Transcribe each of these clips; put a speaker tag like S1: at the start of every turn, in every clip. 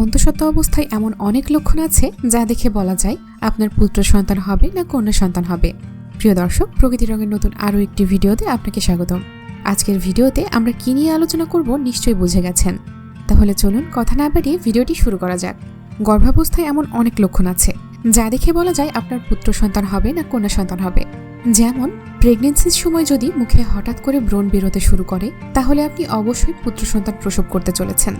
S1: অন্তঃসত্ত্বা অবস্থায় এমন অনেক লক্ষণ আছে যা দেখে বলা যায় আপনার পুত্র সন্তান হবে না কন্যা সন্তান হবে। প্রিয় দর্শক, প্রকৃতি রঙের নতুন আরও একটি ভিডিওতে আপনাকে স্বাগতম। আজকের ভিডিওতে আমরা কী নিয়ে আলোচনা করব নিশ্চয়ই বুঝে গেছেন। তাহলে চলুন কথা না বাড়িয়ে ভিডিওটি শুরু করা যাক। গর্ভাবস্থায় এমন অনেক লক্ষণ আছে যা দেখে বলা যায় আপনার পুত্র সন্তান হবে না কন্যা সন্তান হবে। যেমন প্রেগনেন্সির সময় যদি মুখে হঠাৎ করে ব্রণ বেরোতে শুরু করে, তাহলে আপনি অবশ্যই পুত্র সন্তান প্রসব করতে চলেছেন।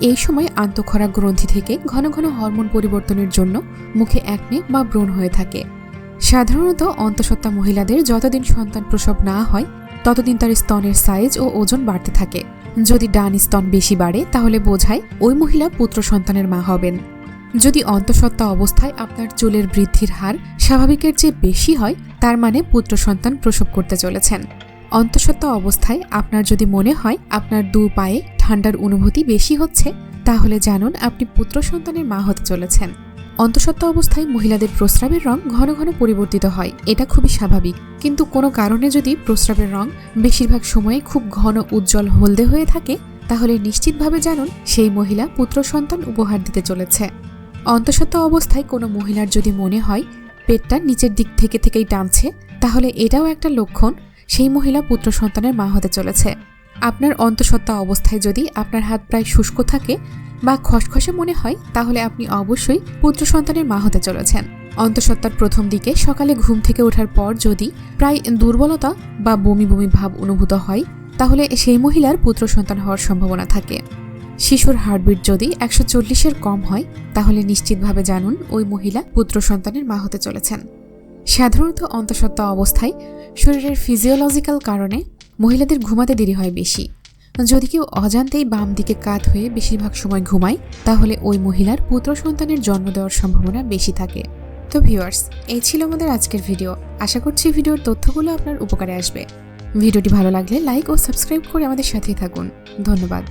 S1: এই সময় আন্তঃক্ষরা গ্রন্থি থেকে ঘন ঘন হরমোন পরিবর্তনের জন্য মুখে একনে বা ব্রণ হয়ে থাকে। সাধারণত অন্তঃসত্ত্বা মহিলাদের যতদিন সন্তান প্রসব না হয়, ততদিন তার স্তনের সাইজ ও ওজন বাড়তে থাকে। যদি ডান স্তন বেশি বাড়ে, তাহলে বোঝায় ওই মহিলা পুত্র সন্তানের মা হবেন। যদি অন্তঃসত্ত্বা অবস্থায় আপনার চুলের বৃদ্ধির হার স্বাভাবিকের চেয়ে বেশি হয়, তার মানে পুত্র সন্তান প্রসব করতে চলেছেন। অন্তঃসত্ত্বা অবস্থায় আপনার যদি মনে হয়, আপনার দু পায়ে ঠান্ডার অনুভূতি বেশি হচ্ছে, তাহলে জানুন আপনি পুত্র সন্তানের মা হতে চলেছেন। অন্তঃসত্ত্বা অবস্থায় মহিলাদের প্রস্রাবের রং ঘন ঘন পরিবর্তিত হয়, এটা খুবই স্বাভাবিক। কিন্তু কোনো কারণে যদি প্রস্রাবের রং বেশিরভাগ সময়ে খুব ঘন উজ্জ্বল হলদে হয়ে থাকে, তাহলে নিশ্চিতভাবে জানুন সেই মহিলা পুত্র সন্তান উপহার দিতে চলেছে। অন্তঃসত্ত্বা অবস্থায় কোনো মহিলার যদি মনে হয় পেটটা নিচের দিক থেকে থেকেই টানছে, তাহলে এটাও একটা লক্ষণ, সেই মহিলা পুত্র সন্তানের মা হতে চলেছে। আপনার অন্তঃসত্ত্বা অবস্থায় যদি আপনার হাত প্রায় শুষ্ক থাকে বা খসখসে মনে হয়, তাহলে আপনি অবশ্যই পুত্র সন্তানের মা হতে চলেছেন। অন্তঃসত্ত্বার প্রথম দিকে সকালে ঘুম থেকে ওঠার পর যদি প্রায় দুর্বলতা বা বমি বমি ভাব অনুভূত হয়, তাহলে সেই মহিলার পুত্র সন্তান হওয়ার সম্ভাবনা থাকে। শিশুর হার্টবিট যদি একশো চল্লিশের কম হয়, তাহলে নিশ্চিতভাবে জানুন ওই মহিলা পুত্র সন্তানের মা হতে চলেছেন। সাধারণত অন্তঃসত্ত্বা অবস্থায় শরীরের ফিজিওলজিক্যাল কারণে মহিলাদের ঘুমাতে দেরি হয় বেশি। যদি কেউ অজান্তেই বাম দিকে কাত হয়ে বেশিরভাগ সময় ঘুমায়, তাহলে ওই মহিলার পুত্র সন্তানের জন্ম দেওয়ার সম্ভাবনা বেশি থাকে। তো ভিউয়ার্স, এই ছিল আমাদের আজকের ভিডিও। আশা করছি ভিডিওর তথ্যগুলো আপনার উপকারে আসবে। ভিডিওটি ভালো লাগলে লাইক ও সাবস্ক্রাইব করে আমাদের সাথেই থাকুন। ধন্যবাদ।